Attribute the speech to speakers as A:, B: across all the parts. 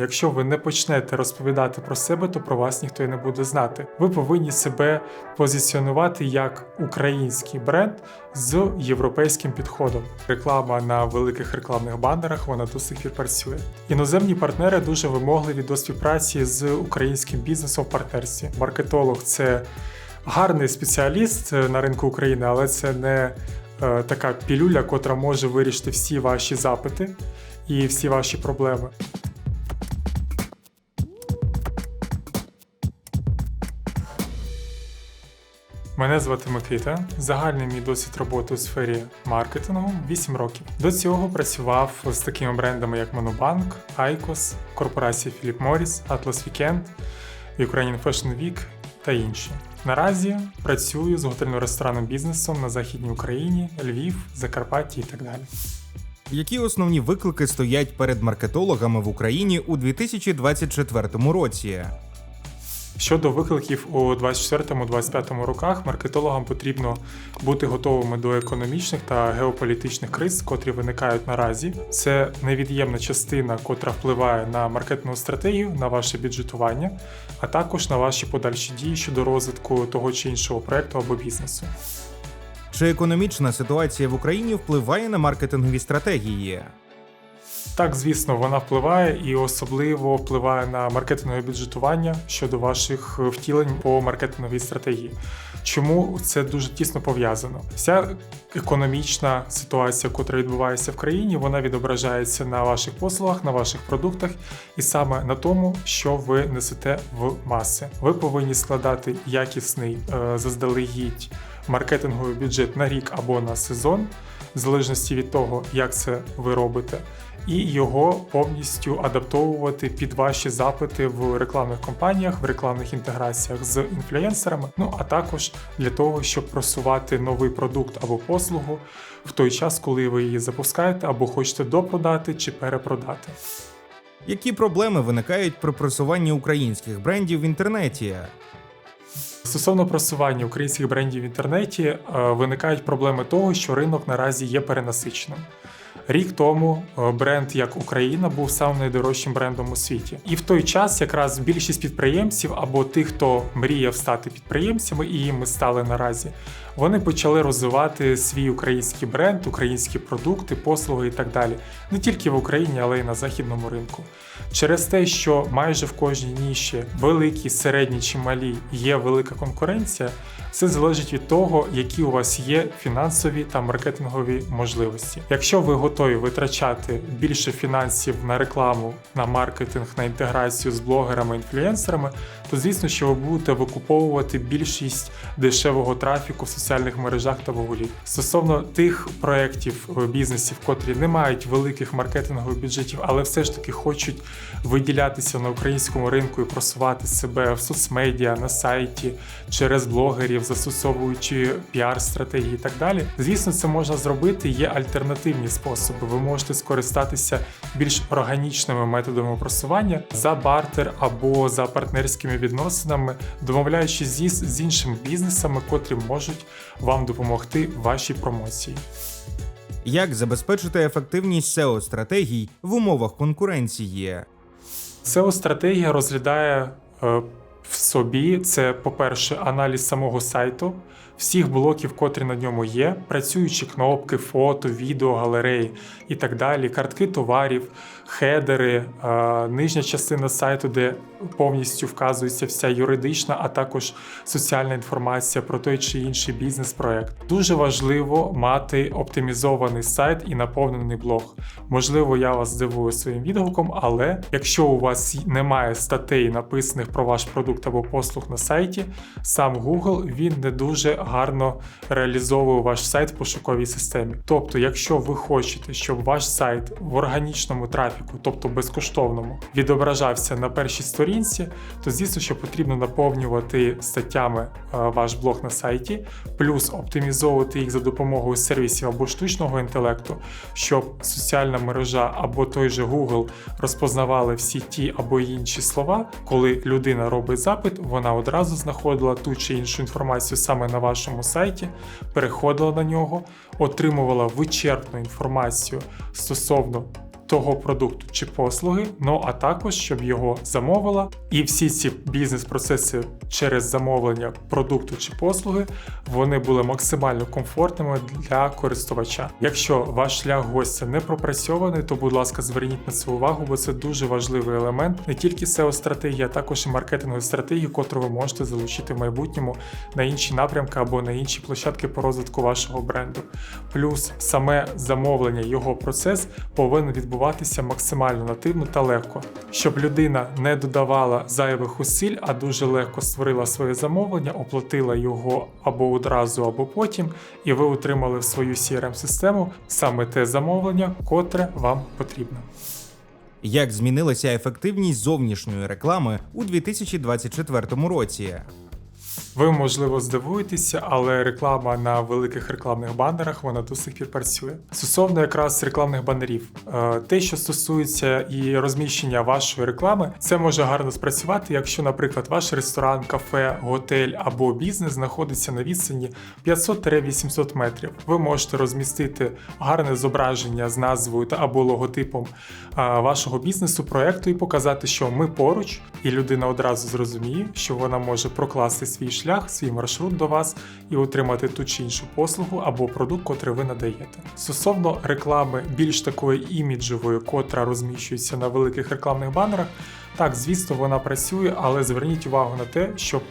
A: Якщо ви не почнете розповідати про себе, то про вас ніхто і не буде знати. Ви повинні себе позиціонувати як український бренд з європейським підходом. Реклама на великих рекламних банерах вона до сих пір працює. Іноземні партнери дуже вимогливі до співпраці з українським бізнесом в партнерстві. Маркетолог це гарний спеціаліст е, на ринку України, але це не е, така пілюля, котра може вирішити всі ваші запити і всі ваші проблеми. Мене звати Микита. Загальний мій досвід роботи у сфері маркетингу 8 років. До цього працював з такими брендами, як Monobank, Icos, корпорація Philip Morris, Atlas Weekend, Ukrainian Fashion Week та інші. Наразі працюю з готельно-ресторанним бізнесом на Західній Україні, Львів, Закарпатті і так далі.
B: Які основні виклики стоять перед маркетологами в Україні у 2024 році?
A: Щодо викликів у 24-25 роках, маркетологам потрібно бути готовими до економічних та геополітичних криз, котрі виникають наразі. Це невід'ємна частина, котра впливає на маркетингову стратегію, на ваше бюджетування, а також на ваші подальші дії щодо розвитку того чи іншого проекту або бізнесу.
B: Чи економічна ситуація в Україні впливає на маркетингові стратегії?
A: Так, звісно, вона впливає і особливо впливає на маркетингове бюджетування щодо ваших е, втілень по маркетинговій стратегії. Чому це дуже тісно пов'язано? Вся економічна ситуація, яка відбувається в країні, вона відображається на ваших послугах, на ваших продуктах, і саме на тому, що ви несете в маси. Ви повинні складати якісний е, заздалегідь маркетинговий бюджет на рік або на сезон, в залежності від того, як це ви робите і його повністю адаптовувати під ваші запити в рекламних кампаніях, в рекламних інтеграціях з інфлюенсерами. Ну а також для того, щоб просувати новий продукт або послугу в той час, коли ви її запускаєте, або хочете допродати чи перепродати.
B: Які проблеми виникають при просуванні українських брендів в інтернеті?
A: Стосовно просування українських брендів в інтернеті, е, виникають проблеми того, що ринок наразі є перенасиченим. Рік тому е, бренд як Україна був самим найдорожчим брендом у світі, і в той час якраз більшість підприємців або тих, хто мріяв стати підприємцями, і їм стали наразі, вони почали розвивати свій український бренд, українські продукти, послуги і так далі, не тільки в Україні, але й на західному ринку. Через те, що майже в кожній ніші, великій, середній чи малій, є велика конкуренція, все залежить від того, які у вас є фінансові та маркетингові можливості. Якщо ви готові витрачати більше фінансів на рекламу, на маркетинг, на інтеграцію з блогерами, інфлюенсерами, то звісно, що ви будете викуповувати більшість дешевого трафіку в соціальних мережах та в. Стосовно тих проєктів бізнесів, котрі не мають великих маркетингових бюджетів, але все ж таки хочуть виділятися на українському ринку і просувати себе в соцмедіа, на сайті, через блогерів, застосовуючи піар-стратегії і так далі. Звісно, це можна зробити. Є альтернативні способи. Ви можете скористатися більш органічними методами просування за бартер або за партнерськими відносинами, домовляючись зі з іншими бізнесами, котрі можуть вам допомогти в вашій промоції.
B: Як забезпечити ефективність SEO стратегій в умовах конкуренції?
A: SEO стратегія розглядає е, в собі це, по-перше, аналіз самого сайту, всіх блоків, котрі на ньому є, працюючі кнопки, фото, відео, галереї і так далі, картки товарів, хедери, е, нижня частина сайту, де повністю вказується вся юридична, а також соціальна інформація про той чи інший бізнес-проект. Дуже важливо мати оптимізований сайт і наповнений блог. Можливо, я вас здивую своїм відгуком, але якщо у вас немає статей, написаних про ваш продукт або послуг на сайті, сам Google він не дуже гарно реалізовує ваш сайт в пошуковій системі. Тобто, якщо ви хочете, щоб ваш сайт в органічному трафіку, тобто безкоштовному, відображався на першій сторінці, то звісно, що потрібно наповнювати статтями е, ваш блог на сайті, плюс оптимізовувати їх за допомогою сервісів або штучного інтелекту, щоб соціальна мережа або той же Google розпознавали всі ті або інші слова, коли людина робить запит, вона одразу знаходила ту чи іншу інформацію саме на вашому сайті, переходила на нього, отримувала вичерпну інформацію стосовно того продукту чи послуги, ну а також щоб його замовила. І всі ці бізнес-процеси через замовлення продукту чи послуги вони були максимально комфортними для користувача. Якщо ваш шлях гостя не пропрацьований, то будь ласка, зверніть на це увагу, бо це дуже важливий елемент не тільки SEO стратегії, а також і маркетингової стратегії, котру ви можете залучити в майбутньому на інші напрямки або на інші площадки по розвитку вашого бренду. Плюс саме замовлення, його процес повинен відбуватися максимально нативно та легко, щоб людина не додавала зайвих усиль, а дуже легко створила своє замовлення, оплатила його або одразу, або потім, і ви отримали в свою crm систему саме те замовлення, котре вам потрібно.
B: Як змінилася ефективність зовнішньої реклами у 2024 році?
A: Ви можливо здивуєтеся, але реклама на великих рекламних банерах вона до сих пір працює. Стосовно якраз рекламних банерів, е, те, що стосується і розміщення вашої реклами, це може гарно спрацювати, якщо, наприклад, ваш ресторан, кафе, готель або бізнес знаходиться на відстані 500-800 метрів. Ви можете розмістити гарне зображення з назвою та або логотипом е, вашого бізнесу, проекту і показати, що ми поруч, і людина одразу зрозуміє, що вона може прокласти свій шлях, свій маршрут до вас і отримати ту чи іншу послугу або продукт, котрий ви надаєте. Стосовно реклами більш такої іміджевої, котра розміщується на великих рекламних банерах, так, звісно, вона працює, але зверніть увагу на те, щоб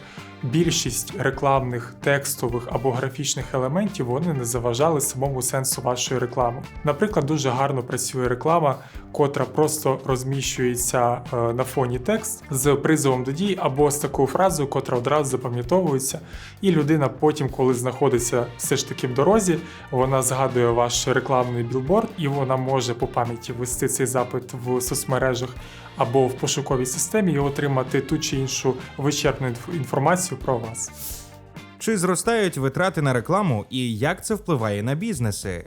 A: більшість рекламних текстових або графічних елементів вони не заважали самому сенсу вашої реклами. Наприклад, дуже гарно працює реклама, котра просто розміщується е, на фоні текст з призовом до дій або з такою фразою, котра одразу запам'ятовується, і людина потім, коли знаходиться все ж таки в дорозі, вона згадує ваш рекламний білборд, і вона може по пам'яті ввести цей запит в соцмережах або в пошуковій системі і отримати ту чи іншу вичерпну інф- інформацію про вас.
B: Чи зростають витрати на рекламу і як це впливає на бізнеси?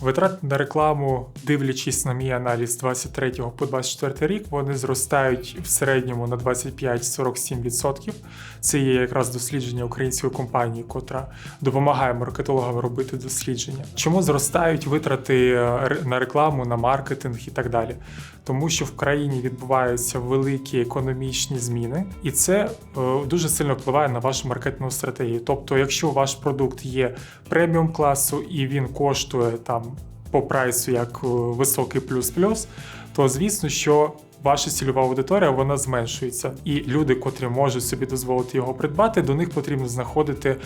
A: Витрати на рекламу, дивлячись на мій аналіз з 23 по 24 рік, вони зростають в середньому на 25-47%. Це є якраз дослідження української компанії, котра допомагає маркетологам робити дослідження. Чому зростають витрати е, на рекламу, на маркетинг і так далі? Тому що в країні відбуваються великі економічні зміни, і це е, дуже сильно впливає на вашу маркетингову стратегію. Тобто, якщо ваш продукт є преміум класу і він коштує там по прайсу як е, високий плюс-плюс, то звісно, що ваша цільова аудиторія вона зменшується, і люди, котрі можуть собі дозволити його придбати, до них потрібно знаходити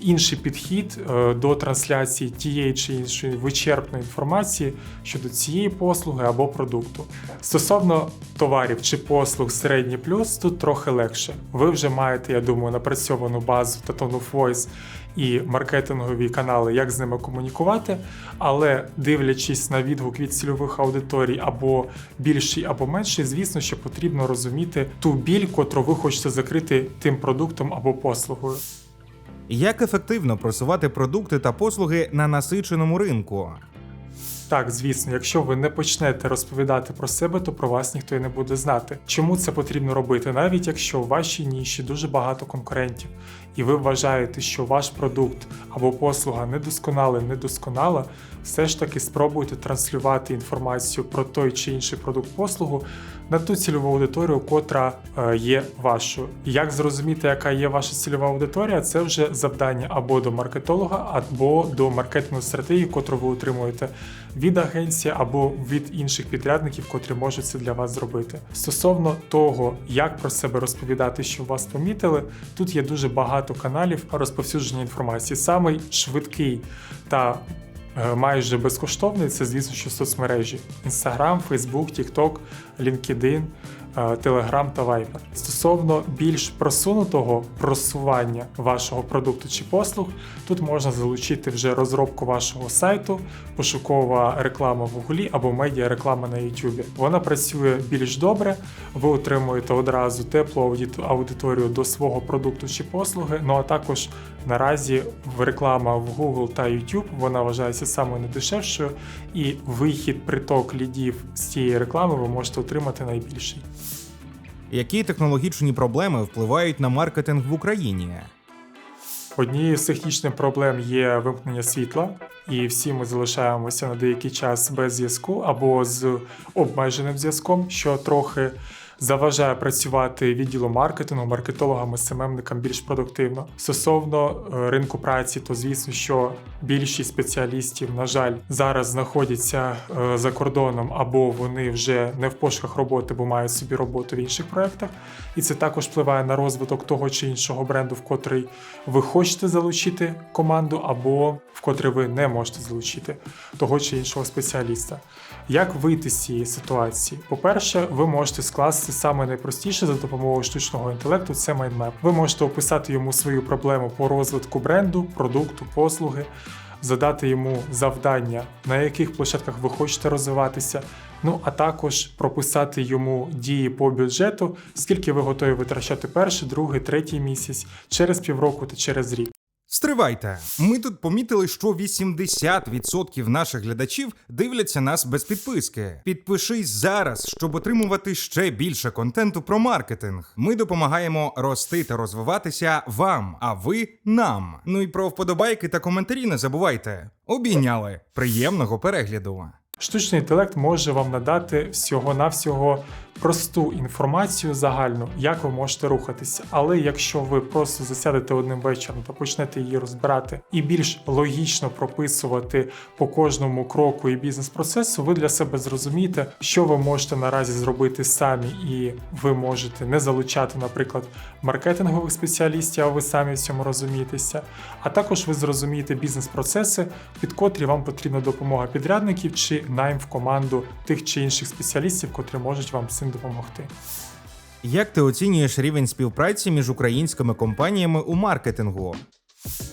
A: інший підхід е, до трансляції тієї чи іншої вичерпної інформації щодо цієї послуги або продукту. Стосовно товарів чи послуг середній плюс, тут трохи легше. Ви вже маєте, я думаю, напрацьовану базу та tone of voice і маркетингові канали, як з ними комунікувати, але дивлячись на відгук від цільових аудиторій або більший, або менший, звісно, що потрібно розуміти ту біль, котру ви хочете закрити тим продуктом або послугою.
B: Як ефективно просувати продукти та послуги на насиченому ринку?
A: Так, звісно, якщо ви не почнете розповідати про себе, то про вас ніхто і не буде знати. Чому це потрібно робити, навіть якщо в вашій ніші дуже багато конкурентів, і ви вважаєте, що ваш продукт або послуга недосконала, недосконала, все ж таки спробуйте транслювати інформацію про той чи інший продукт послугу на ту цільову аудиторію, котра е, є вашою. Як зрозуміти, яка є ваша цільова аудиторія, це вже завдання або до маркетолога, або до маркетингової стратегії, котру ви отримуєте від агенції або від інших підрядників, котрі можуть це для вас зробити. Стосовно того, як про себе розповідати, що вас помітили, тут є дуже багато каналів розповсюдження інформації. Самий швидкий та е, майже безкоштовний це, звісно, що соцмережі: Instagram, Facebook, TikTok, LinkedIn. е, Telegram та Viber. Стосовно більш просунутого просування вашого продукту чи послуг, тут можна залучити вже розробку вашого сайту, пошукова реклама в Гуглі або медіа реклама на YouTube. Вона працює більш добре, ви отримуєте одразу теплу аудит- аудиторію до свого продукту чи послуги. Ну а також наразі реклама в Google та YouTube вона вважається самою найдешевшою, і вихід приток лідів з цієї реклами ви можете отримати найбільший.
B: Які технологічні проблеми впливають на маркетинг в Україні?
A: Однією з технічних проблем є вимкнення світла, і всі ми залишаємося на деякий час без зв'язку або з обмеженим зв'язком, що трохи заважає працювати відділу маркетингу, маркетологам, СММникам більш продуктивно. Стосовно е, ринку праці, то звісно, що більшість спеціалістів, на жаль, зараз знаходяться е, за кордоном або вони вже не в пошуках роботи, бо мають собі роботу в інших проєктах. І це також впливає на розвиток того чи іншого бренду, в котрий ви хочете залучити команду, або в котрий ви не можете залучити того чи іншого спеціаліста. Як вийти з цієї ситуації? По-перше, ви можете скласти саме найпростіше за допомогою штучного інтелекту це майндмеп. Ви можете описати йому свою проблему по розвитку бренду, продукту, послуги, задати йому завдання, на яких площадках ви хочете розвиватися. Ну а також прописати йому дії по бюджету, скільки ви готові витрачати перший, другий, третій місяць, через півроку та через рік.
B: Стривайте, ми тут помітили, що 80% наших глядачів дивляться нас без підписки. Підпишись зараз, щоб отримувати ще більше контенту про маркетинг. Ми допомагаємо рости та розвиватися вам, а ви нам. Ну і про вподобайки та коментарі не забувайте. Обійняли приємного перегляду.
A: Штучний інтелект може вам надати всього-навсього просту інформацію загальну, як ви можете рухатися. Але якщо ви просто засядете одним вечором та почнете її розбирати і більш логічно прописувати по кожному кроку і бізнес-процесу, ви для себе зрозумієте, що ви можете наразі зробити самі, і ви можете не залучати, наприклад, маркетингових спеціалістів, а ви самі в цьому розумієтеся. А також ви зрозумієте бізнес-процеси, під котрі вам потрібна допомога підрядників чи найм в команду тих чи інших спеціалістів, котрі можуть вам цим допомогти.
B: Як ти оцінюєш рівень співпраці між українськими компаніями у маркетингу?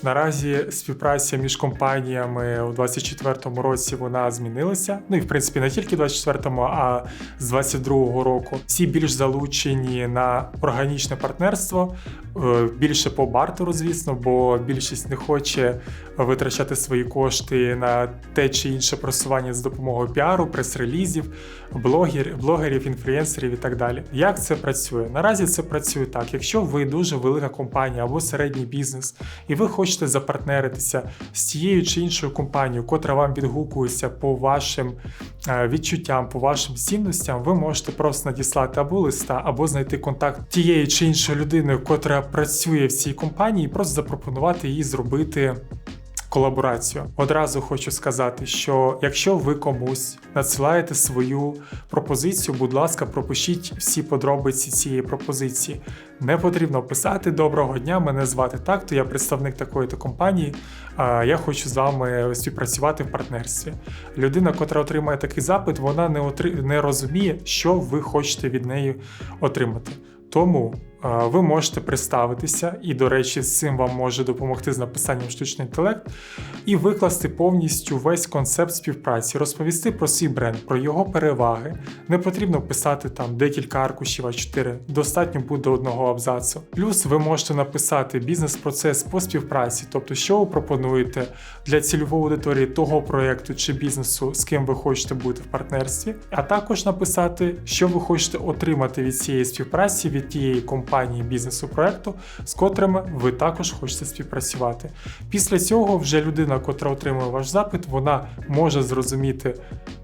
A: Наразі співпраця між компаніями у 2024 році вона змінилася. Ну і в принципі не тільки в 2024, а з 2022 року. Всі більш залучені на органічне партнерство, е, більше по бартеру, звісно, бо більшість не хоче витрачати свої кошти на те чи інше просування з допомогою піару, прес-релізів, блогер, блогерів, інфлюенсерів і так далі. Як це працює? Наразі це працює так. Якщо ви дуже велика компанія або середній бізнес, і ви хочете запартнеритися з тією чи іншою компанією, котра вам відгукується по вашим е, відчуттям, по вашим цінностям, ви можете просто надіслати або листа, або знайти контакт тієї чи іншої людини, котра працює в цій компанії, і просто запропонувати їй зробити. Колаборацію одразу хочу сказати, що якщо ви комусь надсилаєте свою пропозицію, будь ласка, пропишіть всі подробиці цієї пропозиції. Не потрібно писати доброго дня, мене звати так, то я представник такої-то компанії. Я хочу з вами співпрацювати в партнерстві. Людина, котра отримає такий запит, вона не отри... не розуміє, що ви хочете від неї отримати. Тому ви можете представитися, і, до речі, з цим вам може допомогти з написанням штучний інтелект, і викласти повністю весь концепт співпраці, розповісти про свій бренд, про його переваги. Не потрібно писати там декілька аркушів А4, достатньо буде одного абзацу. Плюс ви можете написати бізнес-процес по співпраці, тобто, що ви пропонуєте для цільової аудиторії того проєкту чи бізнесу, з ким ви хочете бути в партнерстві, а також написати, що ви хочете отримати від цієї співпраці, від тієї компанії бізнесу проекту, з котрими ви також хочете співпрацювати. Після цього вже людина, котра отримує ваш запит, вона може зрозуміти,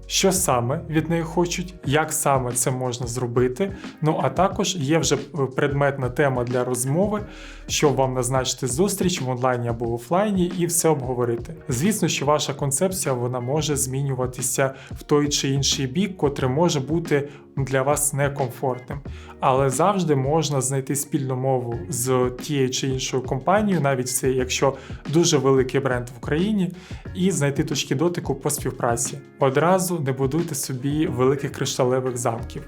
A: що саме від неї хочуть, як саме це можна зробити. Ну а також є вже предметна тема для розмови, щоб вам назначити зустріч в онлайні або офлайні, і все обговорити. Звісно, що ваша концепція вона може змінюватися в той чи інший бік, котрий може бути для вас некомфортним. Але завжди можна знайти спільну мову з тією чи іншою компанією, навіть це якщо дуже великий бренд в Україні, і знайти точки дотику по співпраці. Одразу не будуйте собі великих кришталевих замків.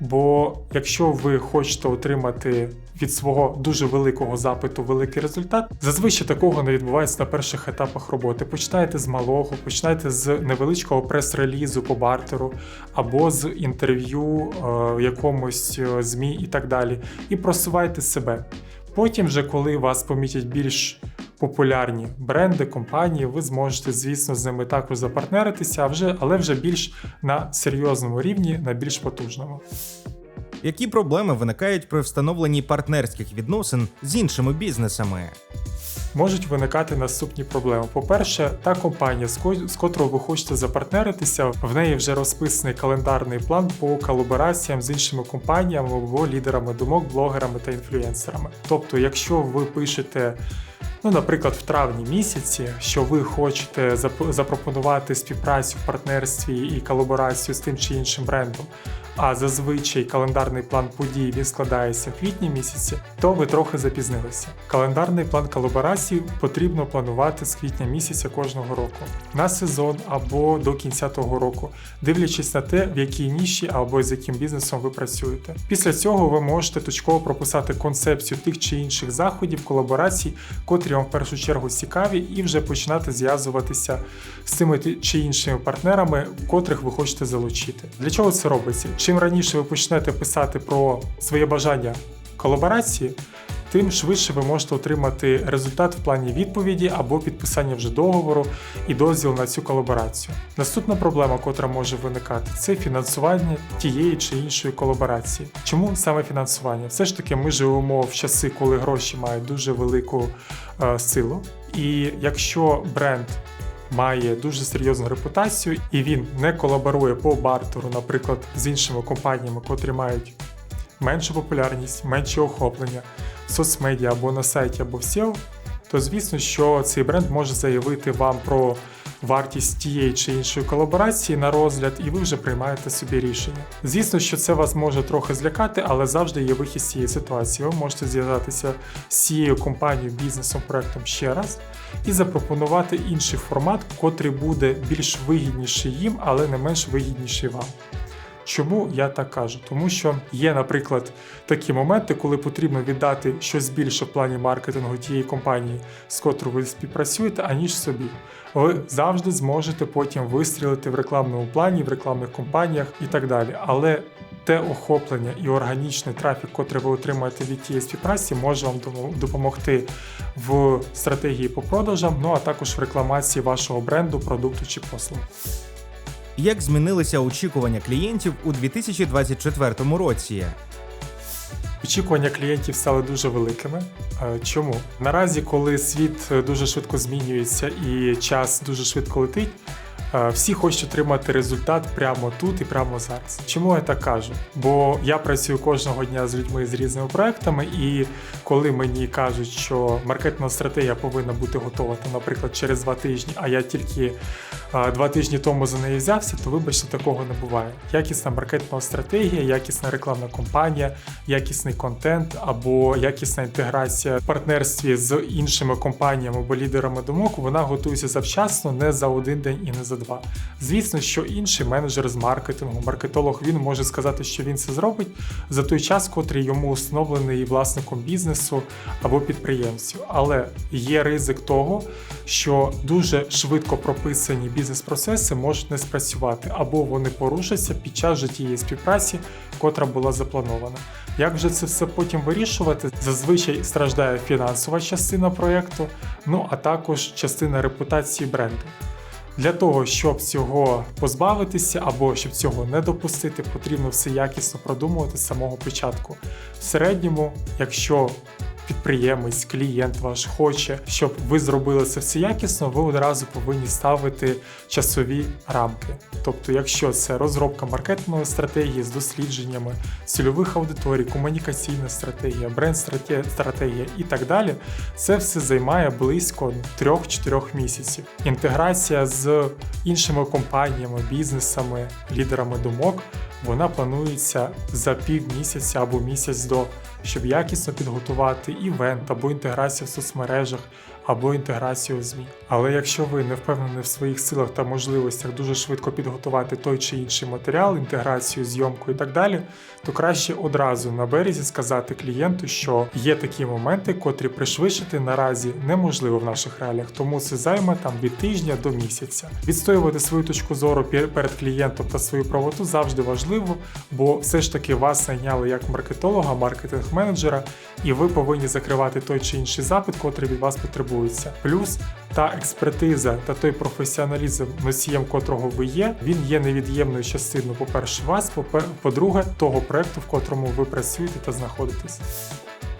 A: Бо якщо ви хочете отримати від свого дуже великого запиту великий результат, зазвичай такого не відбувається на перших етапах роботи. Починайте з малого, починайте з невеличкого прес-релізу по бартеру або з інтерв'ю е, якомусь е, ЗМІ і так далі. І просувайте себе. Потім, вже коли вас помітять більш популярні бренди, компанії, ви зможете, звісно, з ними також запартнеритися, вже, але вже більш на серйозному рівні, на більш потужному.
B: Які проблеми виникають при встановленні партнерських відносин з іншими бізнесами?
A: можуть виникати наступні проблеми. По-перше, та компанія, з ко- котрою ви хочете запартнеритися, в неї вже розписаний календарний план по колабораціям з іншими компаніями або лідерами думок, блогерами та інфлюенсерами. Тобто, якщо ви пишете. Ну, наприклад, в травні місяці, що ви хочете запропонувати співпрацю в партнерстві і колаборацію з тим чи іншим брендом, а зазвичай календарний план подій він складається в квітні місяці, то ви трохи запізнилися. Календарний план колаборацій потрібно планувати з квітня місяця кожного року на сезон або до кінця того року, дивлячись на те, в якій ніші або з яким бізнесом ви працюєте. Після цього ви можете точково прописати концепцію тих чи інших заходів, колаборацій, котрі вам в першу чергу цікаві, і вже починати зв'язуватися з тими чи іншими партнерами, котрих ви хочете залучити. Для чого це робиться? Чим раніше ви почнете писати про своє бажання колаборації, тим швидше ви можете отримати результат в плані відповіді або підписання вже договору і дозвіл на цю колаборацію. Наступна проблема, котра може виникати, це фінансування тієї чи іншої колаборації. Чому саме фінансування? Все ж таки, ми живемо в часи, коли гроші мають дуже велику е, силу, і якщо бренд має дуже серйозну репутацію, і він не колаборує по бартеру, наприклад, з іншими компаніями, котрі мають меншу популярність, менше охоплення в соцмедіа або на сайті, або в SEO, то звісно, що цей бренд може заявити вам про вартість тієї чи іншої колаборації на розгляд, і ви вже приймаєте собі рішення. Звісно, що це вас може трохи злякати, але завжди є вихід з цієї ситуації. Ви можете зв'язатися з цією компанією, бізнесом, проектом ще раз і запропонувати інший формат, котрий буде більш вигідніший їм, але не менш вигідніший вам. Чому я так кажу? Тому що є, наприклад, такі моменти, коли потрібно віддати щось більше в плані маркетингу тієї компанії, з котрою ви співпрацюєте, аніж собі. Ви завжди зможете потім вистрілити в рекламному плані, в рекламних компаніях і так далі. Але те охоплення і органічний трафік, котрий ви отримаєте від тієї співпраці, може вам допомогти в стратегії по продажам, ну а також в рекламації вашого бренду, продукту чи послуг.
B: Як змінилися очікування клієнтів у 2024 році?
A: Очікування клієнтів стали дуже великими. Е, Чому? Наразі, коли світ е, дуже швидко змінюється і час дуже швидко летить, всі хочуть отримати результат прямо тут і прямо зараз. Чому я так кажу? Бо я працюю кожного дня з людьми з різними проектами, і коли мені кажуть, що маркетингова стратегія повинна бути готова, там, наприклад, через два тижні, а я тільки е, два тижні тому за неї взявся, то вибачте, такого не буває. Якісна маркетингова стратегія, якісна рекламна кампанія, якісний контент або якісна інтеграція в партнерстві з іншими компаніями або лідерами думок, вона готується завчасно, не за один день і не за два. Звісно, що інший менеджер з маркетингу, маркетолог, він може сказати, що він це зробить за той час, котрий йому установлений власником бізнесу або підприємцю. Але є ризик того, що дуже швидко прописані бізнес-процеси можуть не спрацювати, або вони порушаться під час же тієї співпраці, котра була запланована. Як же це все потім вирішувати? Зазвичай страждає фінансова частина проєкту, ну а також частина репутації бренду. Для того, щоб цього позбавитися або щоб цього не допустити, потрібно все якісно продумувати з самого початку. В середньому, якщо підприємець, клієнт ваш хоче, щоб ви зробили це все якісно, ви одразу повинні ставити часові рамки. Тобто, якщо це розробка маркетингової стратегії з дослідженнями цільових аудиторій, комунікаційна стратегія, бренд-стратегія і так далі, це все займає близько 3-4 місяців. Інтеграція з іншими компаніями, бізнесами, лідерами думок. Вона планується за півмісяця або місяць до, щоб якісно підготувати івент або інтеграцію в соцмережах, або інтеграцію у ЗМІ. Але якщо ви не впевнені в своїх силах та можливостях дуже швидко підготувати той чи інший матеріал, інтеграцію, зйомку і так далі, то краще одразу на березі сказати клієнту, що є такі моменти, котрі пришвидшити наразі неможливо в наших реаліях, тому це займе там від тижня до місяця. Відстоювати свою точку зору перед клієнтом та свою правоту завжди важливо, бо все ж таки вас найняли як маркетолога, маркетинг-менеджера, і ви повинні закривати той чи інший запит, котрий від вас потребується. Плюс та експертиза та той професіоналізм, носієм котрого ви є, він є невід'ємною частиною, по-перше, вас, по-друге, того проекту, в котрому ви працюєте та знаходитесь.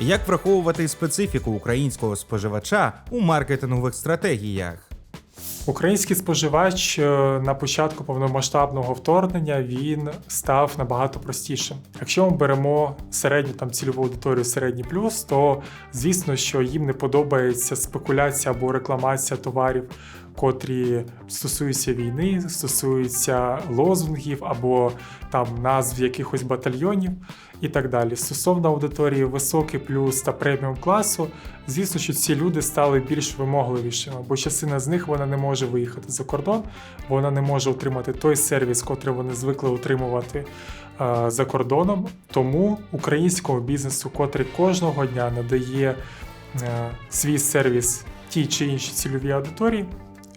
B: Як враховувати специфіку українського споживача у маркетингових стратегіях?
A: Український споживач е, на початку повномасштабного вторгнення він став набагато простішим. Якщо ми беремо середню там цільову аудиторію середній плюс, то звісно, що їм не подобається спекуляція або рекламація товарів, котрі стосуються війни, стосуються лозунгів або там назв якихось батальйонів і так далі. Стосовно аудиторії високий плюс та преміум класу, звісно, що ці люди стали більш вимогливішими, бо частина з них вона не може виїхати за кордон, вона не може отримати той сервіс, котрий вони звикли отримувати е, за кордоном. Тому українському бізнесу, котрий кожного дня надає е, свій сервіс тій чи іншій цільовій аудиторії,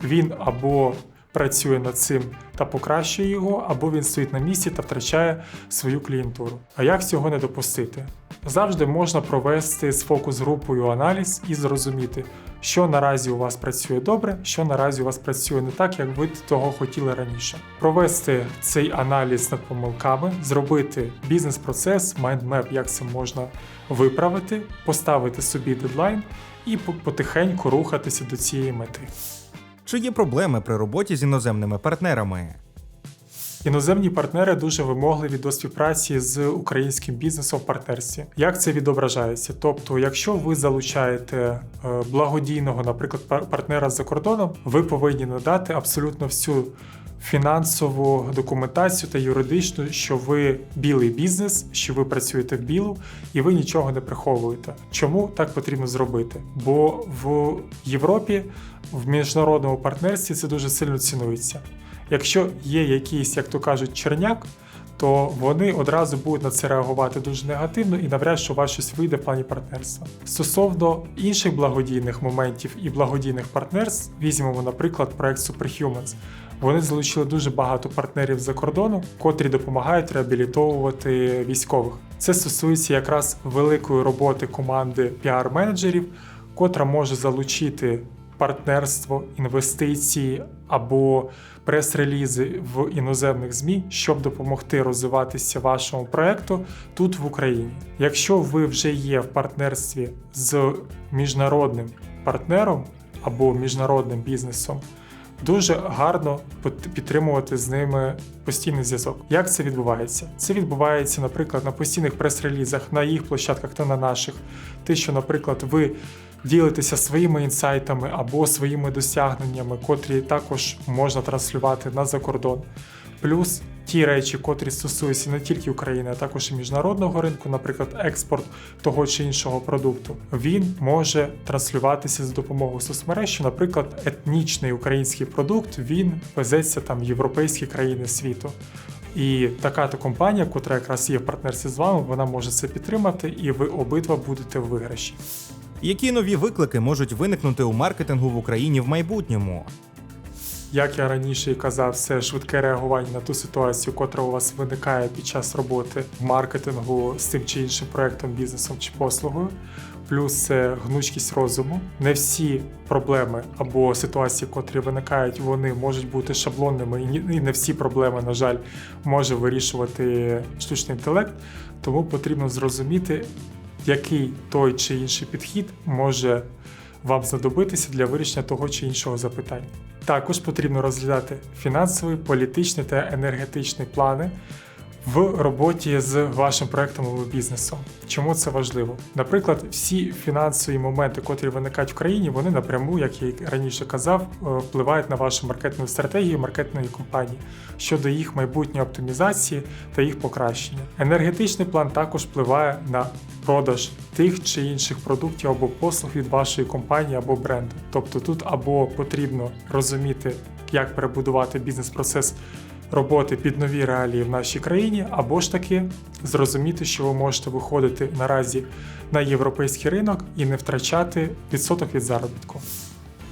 A: він або працює над цим та покращує його, або він стоїть на місці та втрачає свою клієнтуру. А як цього не допустити? Завжди можна провести з фокус-групою аналіз і зрозуміти, що наразі у вас працює добре, що наразі у вас працює не так, як ви того хотіли раніше. Провести цей аналіз над помилками, зробити бізнес-процес, майндмеп, як це можна виправити, поставити собі дедлайн і потихеньку рухатися до цієї мети.
B: Чи є проблеми при роботі з іноземними партнерами?
A: Іноземні партнери дуже вимогливі до співпраці з українським бізнесом в партнерстві. Як це відображається? Тобто, якщо ви залучаєте е, благодійного, наприклад, пар- партнера за кордоном, ви повинні надати абсолютно всю фінансову документацію та юридичну, що ви білий бізнес, що ви працюєте в білу і ви нічого не приховуєте. Чому так потрібно зробити? Бо в Європі в міжнародному партнерстві це дуже сильно цінується. Якщо є якийсь, як то кажуть, черняк, то вони одразу будуть на це реагувати дуже негативно і навряд чи у вас щось вийде в плані партнерства. Стосовно інших благодійних моментів і благодійних партнерств, візьмемо, наприклад, проект Superhumans. Вони залучили дуже багато партнерів за кордону, котрі допомагають реабілітовувати військових. Це стосується якраз великої роботи команди піар-менеджерів, котра може залучити партнерство, інвестиції або прес-релізи в іноземних ЗМІ, щоб допомогти розвиватися вашому проекту тут в Україні. Якщо ви вже є в партнерстві з міжнародним партнером або міжнародним бізнесом, дуже гарно підтримувати з ними постійний зв'язок. Як це відбувається? Це відбувається, наприклад, на постійних прес-релізах, на їх площадках та на наших. Те, що, наприклад, ви ділитеся своїми інсайтами або своїми досягненнями, котрі також можна транслювати на закордон. Плюс ті речі, котрі стосуються не тільки України, а також і міжнародного ринку, наприклад, експорт того чи іншого продукту, він може транслюватися за допомогою соцмереж. Наприклад, етнічний український продукт він везеться там в європейські країни світу. І така то компанія, котра якраз є в партнерстві з вами, вона може це підтримати, і ви обидва будете в виграші.
B: Які нові виклики можуть виникнути у маркетингу в Україні в майбутньому?
A: Як я раніше і казав, це швидке реагування на ту ситуацію, котра у вас виникає під час роботи в маркетингу з тим чи іншим проектом, бізнесом чи послугою. Плюс це гнучкість розуму. Не всі проблеми або ситуації, котрі виникають, вони можуть бути шаблонними, і не всі проблеми, на жаль, може вирішувати штучний інтелект. Тому потрібно зрозуміти, який той чи інший підхід може вам знадобитися для вирішення того чи іншого запитання. Також потрібно розглядати фінансовий, політичний та енергетичний плани в роботі з вашим проектом або бізнесом. Чому це важливо? Наприклад, всі фінансові моменти, котрі виникають в країні, вони напряму, як я раніше казав, е, впливають на вашу маркетингову стратегію маркетингової компанії щодо їх майбутньої оптимізації та їх покращення. Енергетичний план також впливає на продаж тих чи інших продуктів або послуг від вашої компанії або бренду. Тобто тут або потрібно розуміти, як перебудувати бізнес-процес роботи під нові реалії в нашій країні, або ж таки зрозуміти, що ви можете виходити наразі на європейський ринок і не втрачати відсоток від заробітку.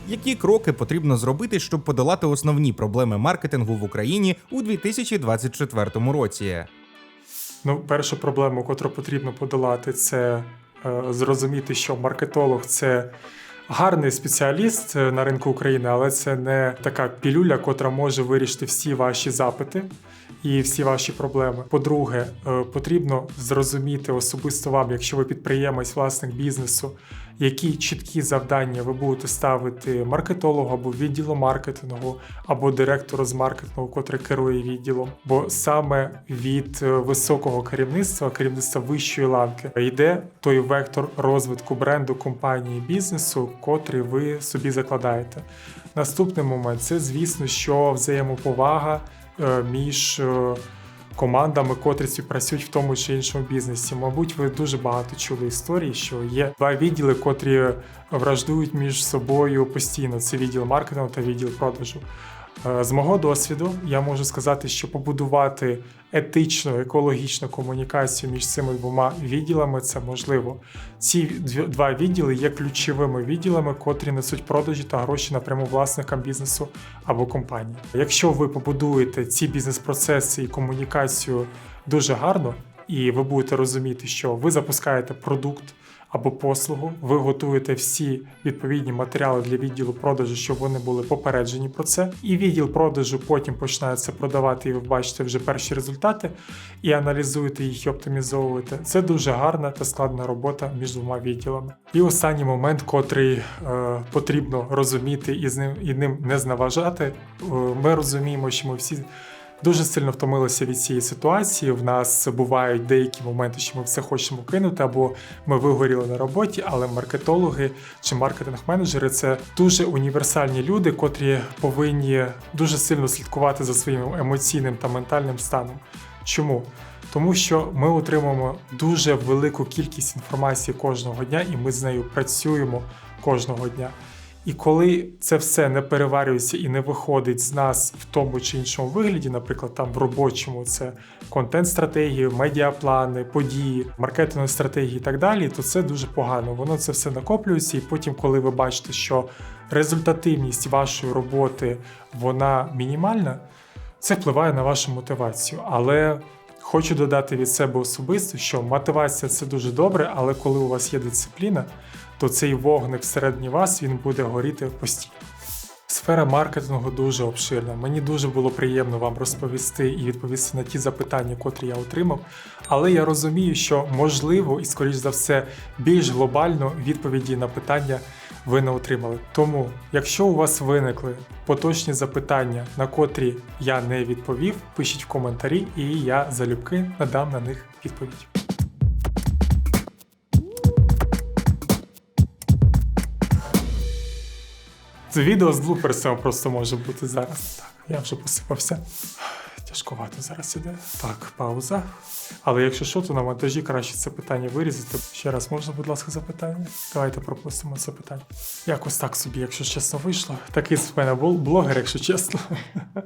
B: Які кроки потрібно зробити, щоб подолати основні проблеми маркетингу в Україні у 2024 році?
A: Ну, першу проблему, котру потрібно подолати, це е, зрозуміти, що маркетолог це гарний спеціаліст е, на ринку України, але це не така пілюля, котра може вирішити всі ваші запити. І всі ваші проблеми. По-друге, е, потрібно зрозуміти особисто вам, якщо ви підприємець, власник бізнесу, які чіткі завдання ви будете ставити маркетологу або відділу маркетингу, або директору з маркетингу, котрий керує відділом. Бо саме від е, високого керівництва, керівництва вищої ланки, йде той вектор розвитку бренду, компанії, бізнесу, котрий ви собі закладаєте. Наступний момент це, звісно, що взаємоповага між е, командами, котрі співпрацюють в тому чи іншому бізнесі. Мабуть, ви дуже багато чули історії, що є два відділи, котрі враждують між собою постійно. Це відділ маркетингу та відділ продажу. Е, З мого досвіду я можу сказати, що побудувати етичну, екологічну комунікацію між цими двома відділами це можливо. Ці два відділи є ключовими відділами, котрі несуть продажі та гроші напряму власникам бізнесу або компанії. Якщо ви побудуєте ці бізнес-процеси і комунікацію дуже гарно, і ви будете розуміти, що ви запускаєте продукт або послугу, ви готуєте всі відповідні матеріали для відділу продажу, щоб вони були попереджені про це. І відділ продажу потім починає це продавати, і ви бачите вже перші результати, і аналізуєте їх і оптимізовуєте. Це дуже гарна та складна робота між двома відділами. І останній момент, котрий е, потрібно розуміти і з ним і ним не зневажати. Е, ми розуміємо, що ми всі дуже сильно втомилися від цієї ситуації. В нас бувають деякі моменти, що ми все хочемо кинути, або ми вигоріли на роботі, але маркетологи чи маркетинг-менеджери це дуже універсальні люди, котрі повинні дуже сильно слідкувати за своїм емоційним та ментальним станом. Чому? Тому що ми отримуємо дуже велику кількість інформації кожного дня, і ми з нею працюємо кожного дня. І коли це все не переварюється і не виходить з нас в тому чи іншому вигляді, наприклад, там в робочому це контент-стратегії, медіаплани, події, маркетингові стратегії і так далі, то це дуже погано. Воно це все накоплюється, і потім, коли ви бачите, що результативність вашої роботи вона мінімальна, це впливає на вашу мотивацію. Але хочу додати від себе особисто, що мотивація це дуже добре, але коли у вас є дисципліна, то цей вогник всередині вас він буде горіти постійно. Сфера маркетингу дуже обширна. Мені дуже було приємно вам розповісти і відповісти на ті запитання, котрі я отримав. Але я розумію, що можливо і, скоріш за все, більш глобально відповіді на питання ви не отримали. Тому, якщо у вас виникли поточні запитання, на котрі я не відповів, пишіть в коментарі, і я залюбки надам на них відповідь. Це відео з блуперсом просто може бути зараз. Так, я вже посипався. Тяжковато зараз іде. Так, пауза. Але якщо що, то на монтажі краще це питання вирізати. Ще раз можна, будь ласка, запитання? Давайте пропустимо це питання. Якось так собі, якщо чесно, вийшло. Такий з мене був блогер, якщо чесно.